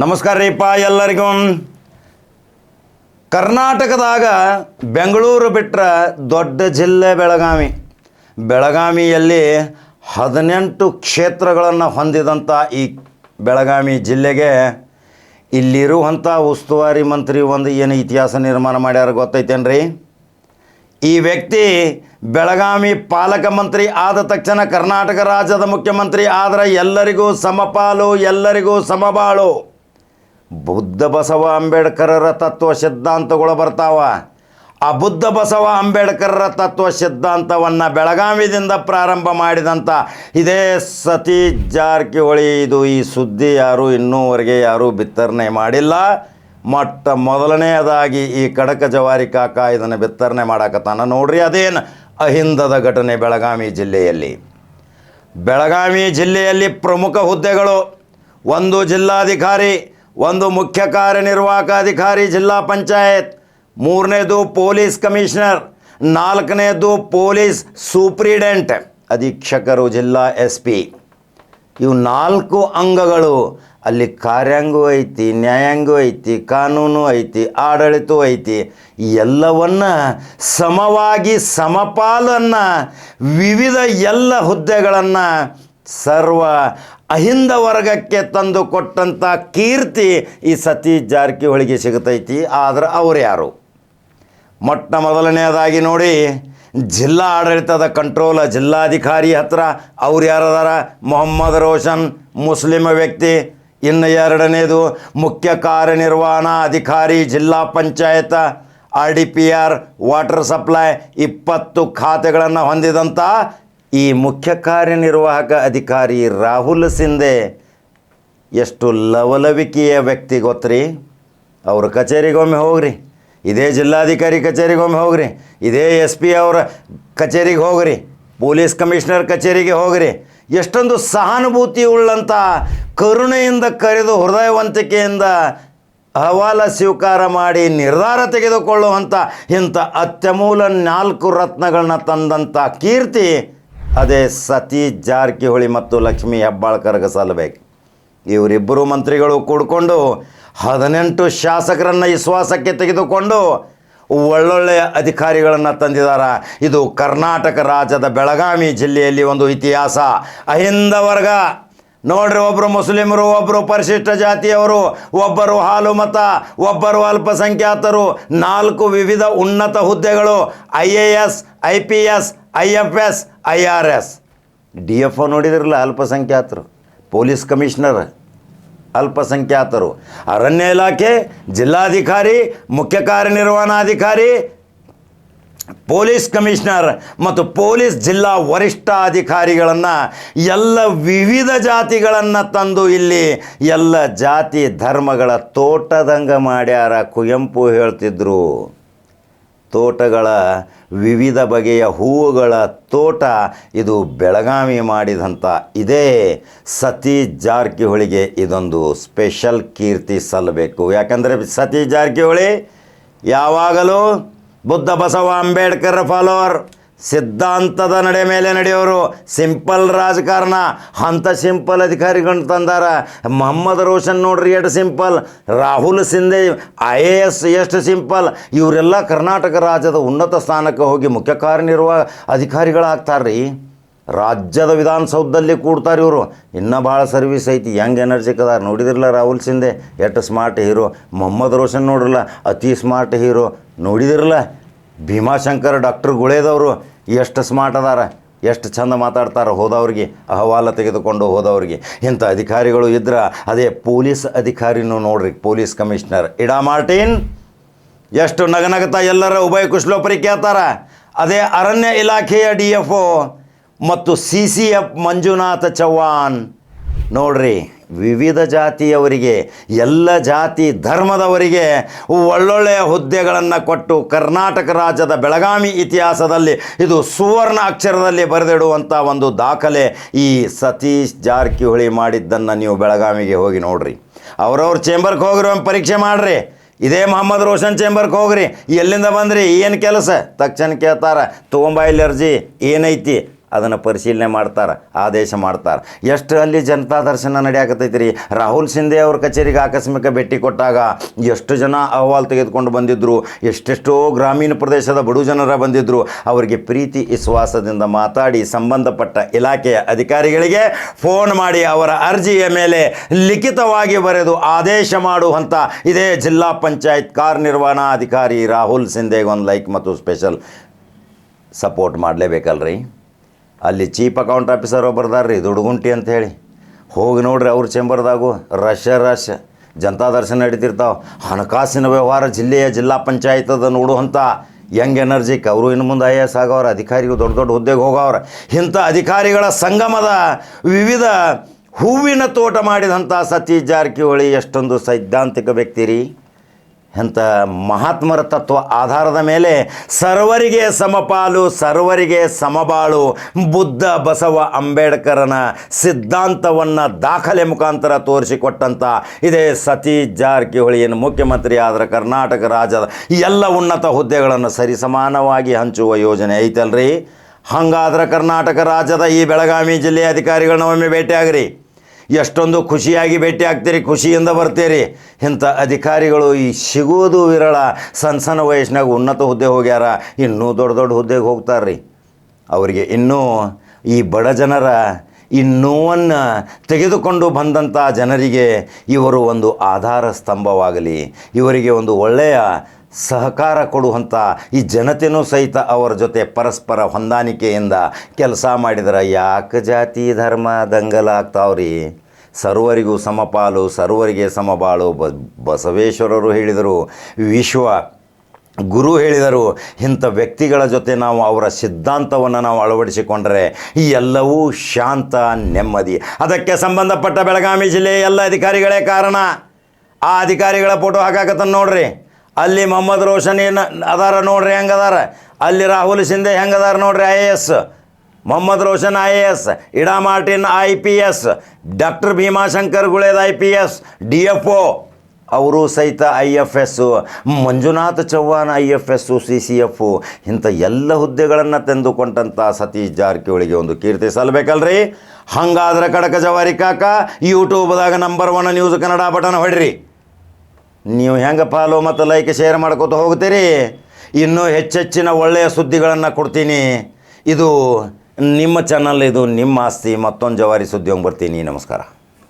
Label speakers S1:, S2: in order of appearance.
S1: ನಮಸ್ಕಾರ ರೀಪ್ಪ ಎಲ್ಲರಿಗೂ. ಕರ್ನಾಟಕದಾಗ ಬೆಂಗಳೂರು ಬಿಟ್ಟರೆ ದೊಡ್ಡ ಜಿಲ್ಲೆ ಬೆಳಗಾವಿ. ಬೆಳಗಾವಿಯಲ್ಲಿ ಹದಿನೆಂಟು ಕ್ಷೇತ್ರಗಳನ್ನು ಹೊಂದಿದಂಥ ಈ ಬೆಳಗಾವಿ ಜಿಲ್ಲೆಗೆ ಇಲ್ಲಿರುವಂಥ ಉಸ್ತುವಾರಿ ಮಂತ್ರಿ ಒಂದು ಏನು ಇತಿಹಾಸ ನಿರ್ಮಾಣ ಮಾಡ್ಯಾರ ಗೊತ್ತೈತೇನ್ರಿ? ಈ ವ್ಯಕ್ತಿ ಬೆಳಗಾವಿ ಪಾಲಕ ಮಂತ್ರಿ ಆದ ತಕ್ಷಣ ಕರ್ನಾಟಕ ರಾಜ್ಯದ ಮುಖ್ಯಮಂತ್ರಿ ಆದರೆ ಎಲ್ಲರಿಗೂ ಸಮಪಾಲು, ಎಲ್ಲರಿಗೂ ಸಮಬಾಳು. ಬುದ್ಧ ಬಸವ ಅಂಬೇಡ್ಕರರ ತತ್ವ ಸಿದ್ಧಾಂತಗಳು ಬರ್ತಾವ. ಆ ಬುದ್ಧ ಬಸವ ಅಂಬೇಡ್ಕರರ ತತ್ವ ಸಿದ್ಧಾಂತವನ್ನು ಬೆಳಗಾವಿದಿಂದ ಪ್ರಾರಂಭ ಮಾಡಿದಂಥ ಇದೇ ಸತಿ ಜಾರಕಿಹೊಳಿ. ಇದು ಈ ಸುದ್ದಿ ಯಾರು ಇನ್ನೂವರೆಗೆ ಯಾರೂ ಬಿತ್ತರಣೆ ಮಾಡಿಲ್ಲ. ಮೊಟ್ಟ ಮೊದಲನೆಯದಾಗಿ ಈ ಕಡಕ ಜವಾರಿ ಕಾಕ ಇದನ್ನು ಬಿತ್ತರಣೆ ಮಾಡಾಕತ್ತಾನ. ನೋಡ್ರಿ ಅದೇನು ಅಹಿಂದದ ಘಟನೆ ಬೆಳಗಾವಿ ಜಿಲ್ಲೆಯಲ್ಲಿ. ಬೆಳಗಾವಿ ಜಿಲ್ಲೆಯಲ್ಲಿ ಪ್ರಮುಖ ಹುದ್ದೆಗಳು, ಒಂದು ಜಿಲ್ಲಾಧಿಕಾರಿ ಒಂದು ಮುಖ್ಯ ಕಾರ್ಯನಿರ್ವಾಹಕ ಅಧಿಕಾರಿ ಜಿಲ್ಲಾ ಪಂಚಾಯತ್, ಮೂರನೇದು ಪೊಲೀಸ್ ಕಮಿಷನರ್, ನಾಲ್ಕನೇದು ಪೊಲೀಸ್ ಸೂಪ್ರಿಡೆಂಟ್, ಅಧೀಕ್ಷಕರು ಜಿಲ್ಲಾ ಎಸ್ ಪಿ ಇವು ನಾಲ್ಕು ಅಂಗಗಳು, ಅಲ್ಲಿ ಕಾರ್ಯಾಂಗವೂ ಐತಿ ನ್ಯಾಯಾಂಗವೂ ಐತಿ, ಕಾನೂನು ಐತಿ ಆಡಳಿತವೂ ಐತಿ. ಎಲ್ಲವನ್ನ ಸಮವಾಗಿ ಸಮಪಾಲನ್ನು ವಿವಿಧ ಎಲ್ಲ ಹುದ್ದೆಗಳನ್ನು ಸರ್ವ ಅಹಿಂದ ವರ್ಗಕ್ಕೆ ತಂದು ಕೊಟ್ಟಂಥ ಕೀರ್ತಿ ಈ ಸತೀಶ್ ಜಾರಕಿಹೊಳಿಗೆ ಸಿಗತೈತಿ, ಆದ್ರೆ ಅವ್ರು ಯಾರು? ಮೊಟ್ಟ ಮೊದಲನೆಯದಾಗಿ ನೋಡಿ, ಜಿಲ್ಲಾ ಆಡಳಿತದ ಕಂಟ್ರೋಲ ಜಿಲ್ಲಾಧಿಕಾರಿ ಹತ್ರ ಅವ್ರು ಯಾರದಾರ? ಮೊಹಮ್ಮದ್ ರೋಷನ್ ಮುಸ್ಲಿಂ ವ್ಯಕ್ತಿ. ಇನ್ನು ಎರಡನೇದು, ಮುಖ್ಯ ಕಾರ್ಯನಿರ್ವಹಣಾ ಅಧಿಕಾರಿ, ಜಿಲ್ಲಾ panchayat, R D P R, water supply, ಇಪ್ಪತ್ತು ಖಾತೆಗಳನ್ನು ಹೊಂದಿದಂಥ ಈ ಮುಖ್ಯ ಕಾರ್ಯನಿರ್ವಾಹಕ ಅಧಿಕಾರಿ ರಾಹುಲ್ ಸಿಂಧೆ ಎಷ್ಟು ಲವಲವಿಕೆಯ ವ್ಯಕ್ತಿ ಗೊತ್ತರಿ? ಅವ್ರ ಕಚೇರಿಗೊಮ್ಮೆ ಹೋಗ್ರಿ. ಇದೇ ಜಿಲ್ಲಾಧಿಕಾರಿ ಕಚೇರಿಗೊಮ್ಮೆ ಹೋಗ್ರಿ. ಇದೇ ಎಸ್ ಪಿ ಅವರ ಕಚೇರಿಗೆ ಹೋಗ್ರಿ. ಪೊಲೀಸ್ ಕಮಿಷನರ್ ಕಚೇರಿಗೆ ಹೋಗ್ರಿ. ಎಷ್ಟೊಂದು ಸಹಾನುಭೂತಿ ಉಳ್ಳಂಥ ಕರುಣೆಯಿಂದ ಕರೆದು ಹೃದಯವಂತಿಕೆಯಿಂದ ಅಹವಾಲ ಸ್ವೀಕಾರ ಮಾಡಿ ನಿರ್ಧಾರ ತೆಗೆದುಕೊಳ್ಳುವಂಥ ಇಂಥ ಅತ್ಯಮೂಲ ನಾಲ್ಕು ರತ್ನಗಳನ್ನ ತಂದಂಥ ಕೀರ್ತಿ ಅದೇ ಸತೀಶ್ ಜಾರಕಿಹೊಳಿ ಮತ್ತು ಲಕ್ಷ್ಮೀ ಹೆಬ್ಬಾಳ್ಕರ್ಗೆ ಸಲ್ಲಬೇಕು ಇವರಿಬ್ಬರು ಮಂತ್ರಿಗಳು ಕೂಡಿಕೊಂಡು ಹದಿನೆಂಟು ಶಾಸಕರನ್ನು ವಿಶ್ವಾಸಕ್ಕೆ ತೆಗೆದುಕೊಂಡು ಒಳ್ಳೊಳ್ಳೆಯ ಅಧಿಕಾರಿಗಳನ್ನು ತಂದಿದ್ದಾರೆ. ಇದು ಕರ್ನಾಟಕ ರಾಜ್ಯದ ಬೆಳಗಾವಿ ಜಿಲ್ಲೆಯಲ್ಲಿ ಒಂದು ಇತಿಹಾಸ. ಅಹಿಂದ ವರ್ಗ. ನೋಡ್ರಿ ಒಬ್ಬರು ಮುಸ್ಲಿಮರು ಒಬ್ಬರು ಪರಿಶಿಷ್ಟ ಜಾತಿಯವರು, ಒಬ್ಬರು ಹಾಲು ಮತ ಒಬ್ಬರು ಅಲ್ಪಸಂಖ್ಯಾತರು, ನಾಲ್ಕು ವಿವಿಧ ಉನ್ನತ ಹುದ್ದೆಗಳು, I A S, I P S, I F S, I R S. D F O ನೋಡಿದ್ರಲ್ಲ ಅಲ್ಪಸಂಖ್ಯಾತರು, ಪೊಲೀಸ್ ಕಮಿಷನರ್, ಅಲ್ಪಸಂಖ್ಯಾತರು. ಅರಣ್ಯ ಇಲಾಖೆ, ಜಿಲ್ಲಾಧಿಕಾರಿ, ಮುಖ್ಯ ಕಾರ್ಯನಿರ್ವಹಣಾಧಿಕಾರಿ ಪೊಲೀಸ್ ಕಮಿಷನರ್ ಮತ್ತು ಪೊಲೀಸ್ ಜಿಲ್ಲಾ ವರಿಷ್ಠಾಧಿಕಾರಿಗಳನ್ನು ಎಲ್ಲ ವಿವಿಧ ಜಾತಿಗಳನ್ನು ತಂದು ಇಲ್ಲಿ ಎಲ್ಲ ಜಾತಿ ಧರ್ಮಗಳ ತೋಟದಂಗ ಮಾಡ್ಯಾರ ಕುವೆಂಪು ಹೇಳ್ತಿದ್ರು. ತೋಟಗಳ ವಿವಿಧ ಬಗೆಯ ಹೂವುಗಳ ತೋಟ ಇದು ಬೆಳಗಾವಿ ಮಾಡಿದಂಥ ಇದೇ ಸತಿ ಜಾರಕಿಹೊಳಿಗೆ ಇದೊಂದು ಸ್ಪೆಷಲ್ ಕೀರ್ತಿ ಸಲ್ಲಬೇಕು. ಯಾಕಂದರೆ ಸತಿ ಜಾರಕಿಹೊಳಿ ಯಾವಾಗಲೂ ಬುದ್ಧ ಬಸವ ಅಂಬೇಡ್ಕರ್ ಫಾಲೋವರ್, ಸಿದ್ಧಾಂತದ ನಡೆ ಮೇಲೆ ನಡೆಯೋರು, ಸಿಂಪಲ್ ರಾಜಕಾರಣ. ಅಂಥ ಸಿಂಪಲ್ ಅಧಿಕಾರಿಗಳನ್ನ ತಂದಾರ. ಮೊಹಮ್ಮದ್ ರೋಷನ್ ನೋಡ್ರಿ ಎಷ್ಟು simple. Rahul Shinde, I A S ಎಷ್ಟು ಸಿಂಪಲ್. ಇವರೆಲ್ಲ ಕರ್ನಾಟಕ ರಾಜ್ಯದ ಉನ್ನತ ಸ್ಥಾನಕ್ಕೆ ಹೋಗಿ ಮುಖ್ಯ ಕಾರ್ಯನಿರ್ವಾಹ ಅಧಿಕಾರಿಗಳಾಗ್ತಾರೆ ರೀ ರಾಜ್ಯದ ವಿಧಾನಸೌಧದಲ್ಲಿ ಕೂಡ್ತಾರೆ ಇವರು. ಇನ್ನೂ ಭಾಳ ಸರ್ವಿಸ್ ಐತಿ. ಯಂಗ್ ಎನರ್ಜಿಕ್ ಅದಾರ ನೋಡಿದಿರಲ್ಲ ರಾಹುಲ್ ಸಿಂಧೆ? ಎಷ್ಟು ಸ್ಮಾರ್ಟ್ ಹೀರೋ ಮೊಹಮ್ಮದ್ ರೋಷನ್ ನೋಡ್ರಲ್ಲ? ಅತಿ ಸ್ಮಾರ್ಟ್ ಹೀರೋ ನೋಡಿದಿರಲ್ಲ ಭೀಮಾಶಂಕರ್ ಡಾಕ್ಟರ್ ಗುಳೇದವರು. ಎಷ್ಟು ಸ್ಮಾರ್ಟ್ ಅದಾರ? ಎಷ್ಟು ಚಂದ ಮಾತಾಡ್ತಾರೆ ಹೋದವ್ರಿಗೆ? ಅಹವಾಲ ತೆಗೆದುಕೊಂಡು ಹೋದವ್ರಿಗೆ. ಇಂಥ ಅಧಿಕಾರಿಗಳು ಇದ್ರೆ ಅದೇ ಪೊಲೀಸ್ ಅಧಿಕಾರಿನೂ ನೋಡ್ರಿ, ಪೊಲೀಸ್ ಕಮಿಷನರ್. ಇಡಾ ಮಾರ್ಟಿನ್, ಎಷ್ಟು ನಗನಗತ ಎಲ್ಲರ ಉಭಯ ಕುಶಲೋಪರಿ ಕೇಳ್ತಾರ? ಅದೇ ಅರಣ್ಯ ಇಲಾಖೆಯ ಡಿ ಎಫ್ ಒ ಮತ್ತು C C F Manjunath Chavan. ನೋಡ್ರಿ, ವಿವಿಧ ಜಾತಿಯವರಿಗೆ, ಎಲ್ಲ ಜಾತಿ ಧರ್ಮದವರಿಗೆ ಒಳ್ಳೊಳ್ಳೆಯ ಹುದ್ದೆಗಳನ್ನು ಕೊಟ್ಟು ಕರ್ನಾಟಕ ರಾಜ್ಯದ ಬೆಳಗಾವಿ ಇತಿಹಾಸದಲ್ಲಿ ಇದು ಸುವರ್ಣ ಅಕ್ಷರದಲ್ಲಿ ಬರೆದಿಡುವಂಥ ಒಂದು ದಾಖಲೆ ಈ ಸತೀಶ್ ಜಾರಕಿಹೊಳಿ ಮಾಡಿದ್ದನ್ನು ನೀವು ಬೆಳಗಾವಿಗೆ ಹೋಗಿ ನೋಡ್ರಿ. ಅವ್ರವ್ರ ಚೇಂಬರ್ಗೆ ಹೋಗಿರೋ ಪರೀಕ್ಷೆ ಮಾಡಿರಿ. ಇದೇ ಮೊಹಮ್ಮದ್ ರೋಷನ್ ಚೇಂಬರ್ಗೆ ಹೋಗ್ರಿ. ಎಲ್ಲಿಂದ ಬಂದ್ರಿ? ಏನು ಕೆಲಸ? ತಕ್ಷಣ ಕೇಳ್ತಾರೆ, ತೊಗೊಂಬ ಅರ್ಜಿ, ಏನೈತಿ? ಅದನ್ನು ಪರಿಶೀಲನೆ ಮಾಡ್ತಾರೆ, ಆದೇಶ ಮಾಡ್ತಾರೆ. ಎಷ್ಟು ಅಲ್ಲಿ ಜನತಾ ದರ್ಶನ ನಡೆಯಾಕತ್ತೈತಿ ರೀ ರಾಹುಲ್ ಶಿಂದೆ ಅವ್ರ ಕಚೇರಿಗೆ ಆಕಸ್ಮಿಕ ಭೇಟಿ ಕೊಟ್ಟಾಗ ಎಷ್ಟು ಜನ ಅಹವಾಲು ತೆಗೆದುಕೊಂಡು ಬಂದಿದ್ದರು ಎಷ್ಟೆಷ್ಟೋ ಗ್ರಾಮೀಣ ಪ್ರದೇಶದ ಬಡು ಜನರ ಬಂದಿದ್ದರು ಅವರಿಗೆ ಪ್ರೀತಿ, ವಿಶ್ವಾಸದಿಂದ ಮಾತಾಡಿ ಸಂಬಂಧಪಟ್ಟ ಇಲಾಖೆಯ ಅಧಿಕಾರಿಗಳಿಗೆ ಫೋನ್ ಮಾಡಿ ಅವರ ಅರ್ಜಿಯ ಮೇಲೆ ಲಿಖಿತವಾಗಿ ಬರೆದು ಆದೇಶ ಮಾಡುವಂಥ ಇದೇ ಜಿಲ್ಲಾ ಪಂಚಾಯತ್ ಕಾರ್ಯನಿರ್ವಹಣಾಧಿಕಾರಿ ರಾಹುಲ್ ಸಿಂಧೆಗೆ ಒಂದು ಲೈಕ್ ಮತ್ತು ಸ್ಪೆಷಲ್ ಸಪೋರ್ಟ್ ಮಾಡಲೇಬೇಕಲ್ರಿ? ಅಲ್ಲಿ ಚೀಫ್ ಅಕೌಂಟ್ ಆಫೀಸರ್ ಒಬ್ಬರದಾರ ರೀ ದುಡುಗುಂಟಿ ಅಂತ ಹೇಳಿ. ಹೋಗಿ ನೋಡ್ರಿ ಅವ್ರ ಚೇಂಬರ್ದಾಗು. ರಶ ರಶ್. ಜನತಾ ದರ್ಶನ ನಡೀತಿರ್ತಾವೆ. ಹಣಕಾಸಿನ ವ್ಯವಹಾರ ಜಿಲ್ಲೆಯ ಜಿಲ್ಲಾ ಪಂಚಾಯತ್ ಅದ ನೋಡುವಂಥ ಯಂಗ್ ಎನರ್ಜಿಕ್ ಅವರು ಇನ್ನು ಮುಂದೆ ಐ ಎ ಎಸ್ ಆಗೋರು ಅಧಿಕಾರಿಗಳು ದೊಡ್ಡ ದೊಡ್ಡ ಹುದ್ದೆಗೆ ಹೋಗೋರು ಇಂಥ ಅಧಿಕಾರಿಗಳ ಸಂಗಮದ ವಿವಿಧ ಹೂವಿನ ತೋಟ ಮಾಡಿದಂಥ ಸತೀಶ್ ಜಾರಕಿಹೊಳಿ ಎಷ್ಟೊಂದು ಸೈದ್ಧಾಂತಿಕ ವ್ಯಕ್ತಿ ರೀ ಎಂಥ ಮಹಾತ್ಮರ ತತ್ವ ಆಧಾರದ ಮೇಲೆ ಸರ್ವರಿಗೆ ಸಮಪಾಲು, ಸರ್ವರಿಗೆ ಸಮಬಾಳು, ಬುದ್ಧ ಬಸವ ಅಂಬೇಡ್ಕರನ ಸಿದ್ಧಾಂತವನ್ನು ದಾಖಲೆ ಮುಖಾಂತರ ತೋರಿಸಿಕೊಟ್ಟಂಥ ಇದೇ ಸತೀಶ್ ಜಾರಕಿಹೊಳಿ ಮುಖ್ಯಮಂತ್ರಿ ಆದ್ರೆ ಕರ್ನಾಟಕ ರಾಜ್ಯದ ಎಲ್ಲ ಉನ್ನತ ಹುದ್ದೆಗಳನ್ನು ಸರಿಸಮಾನವಾಗಿ ಹಂಚುವ ಯೋಜನೆ ಐತಲ್ರಿ? ಹಂಗಾದ್ರೆ ಕರ್ನಾಟಕ ರಾಜ್ಯದ ಈ ಬೆಳಗಾವಿ ಜಿಲ್ಲೆಯ ಅಧಿಕಾರಿಗಳನ್ನ ಒಮ್ಮೆ ಭೇಟಿಯಾಗ್ರಿ. ಎಷ್ಟೊಂದು ಖುಷಿಯಾಗಿ ಭೇಟಿ ಆಗ್ತೀರಿ, ಖುಷಿಯಿಂದ ಬರ್ತೀರಿ. ಇಂಥ ಅಧಿಕಾರಿಗಳು ಈ ಸಿಗೋದು ವಿರಳ. ಸಣ್ಣ ಸಣ್ಣ ವಯಸ್ಸಿನಾಗ ಉನ್ನತ ಹುದ್ದೆ ಹೋಗ್ಯಾರ, ಇನ್ನೂ ದೊಡ್ಡ ದೊಡ್ಡ ಹುದ್ದೆಗೆ ಹೋಗ್ತಾರ್ರಿ. ಅವರಿಗೆ ಇನ್ನೂ ಈ ಬಡ ಜನರ ಈ ನೋವನ್ನು ತೆಗೆದುಕೊಂಡು ಬಂದಂಥ ಜನರಿಗೆ ಇವರು ಒಂದು ಆಧಾರ ಸ್ತಂಭವಾಗಲಿ. ಇವರಿಗೆ ಒಂದು ಒಳ್ಳೆಯ ಸಹಕಾರ ಕೊಡುವಂಥ ಈ ಜನತೆಯೂ ಸಹಿತ ಅವರ ಜೊತೆ ಪರಸ್ಪರ ಹೊಂದಾಣಿಕೆಯಿಂದ ಕೆಲಸ ಮಾಡಿದ್ರೆ ಯಾಕೆ ಜಾತಿ, ಧರ್ಮ ದಂಗಲ ಆಗ್ತಾವ್ರಿ ಸರ್ವರಿಗೂ ಸಮಪಾಲು, ಸರ್ವರಿಗೆ ಸಮಬಾಳು ಬಸವೇಶ್ವರರು ಹೇಳಿದರು. ವಿಶ್ವ ಗುರು ಹೇಳಿದರು, ಇಂಥ ವ್ಯಕ್ತಿಗಳ ಜೊತೆ ನಾವು ಅವರ ಸಿದ್ಧಾಂತವನ್ನು ನಾವು ಅಳವಡಿಸಿಕೊಂಡರೆ ಈ ಎಲ್ಲವೂ ಶಾಂತ, ನೆಮ್ಮದಿ. ಅದಕ್ಕೆ ಸಂಬಂಧಪಟ್ಟ ಬೆಳಗಾವಿ ಜಿಲ್ಲೆಯ ಎಲ್ಲ ಅಧಿಕಾರಿಗಳೇ ಕಾರಣ. ಆ ಅಧಿಕಾರಿಗಳ ಫೋಟೋ ಹಾಕಾಕತ್ತ ನೋಡ್ರಿ. ಅಲ್ಲಿ ಮೊಹಮ್ಮದ್ ರೋಷನ್ ಏನು ಅದಾರ ನೋಡ್ರಿ ಹೆಂಗದಾರ. ಅಲ್ಲಿ ರಾಹುಲ್ ಸಿಂಧೆ ಹೆಂಗದಾರ ನೋಡ್ರಿ I A S Mohammed Roshan I A S, Ida Martin I P S, doctor Bhimashankar Guled I P S, D F O, ಅವರು ಸಹಿತ I F S Manjunath Chauhan I F S C C F, ಇಂಥ ಎಲ್ಲ ಹುದ್ದೆಗಳನ್ನು ತಂದುಕೊಂಡಂಥ ಸತೀಶ್ ಜಾರಕಿಹೊಳಿಗೆ ಒಂದು ಕೀರ್ತಿ ಸಲ್ಲಬೇಕಲ್ರಿ ಹಂಗಾದ್ರೆ ಕಡಕ ಜವಾರಿ ಕಾಕ ಯೂಟ್ಯೂಬ್ದಾಗ number one news Kannada button ಹೊಡ್ರಿ. ನೀವು ಹೆಂಗೆ ಫಾಲೋ ಮತ್ತು ಲೈಕ್ ಶೇರ್ ಮಾಡ್ಕೋತ ಹೋಗ್ತೀರಿ? ಇನ್ನೂ ಹೆಚ್ಚೆಚ್ಚಿನ ಒಳ್ಳೆಯ ಸುದ್ದಿಗಳನ್ನು ಕೊಡ್ತೀನಿ. ಇದು ನಿಮ್ಮ ಚಾನಲ್ ಇದು ನಿಮ್ಮ ಆಸ್ತಿ ಮತ್ತೊಂದು ಜವಾರಿ ಸುದ್ದಿ ಬರ್ತೀನಿ. ನಮಸ್ಕಾರ.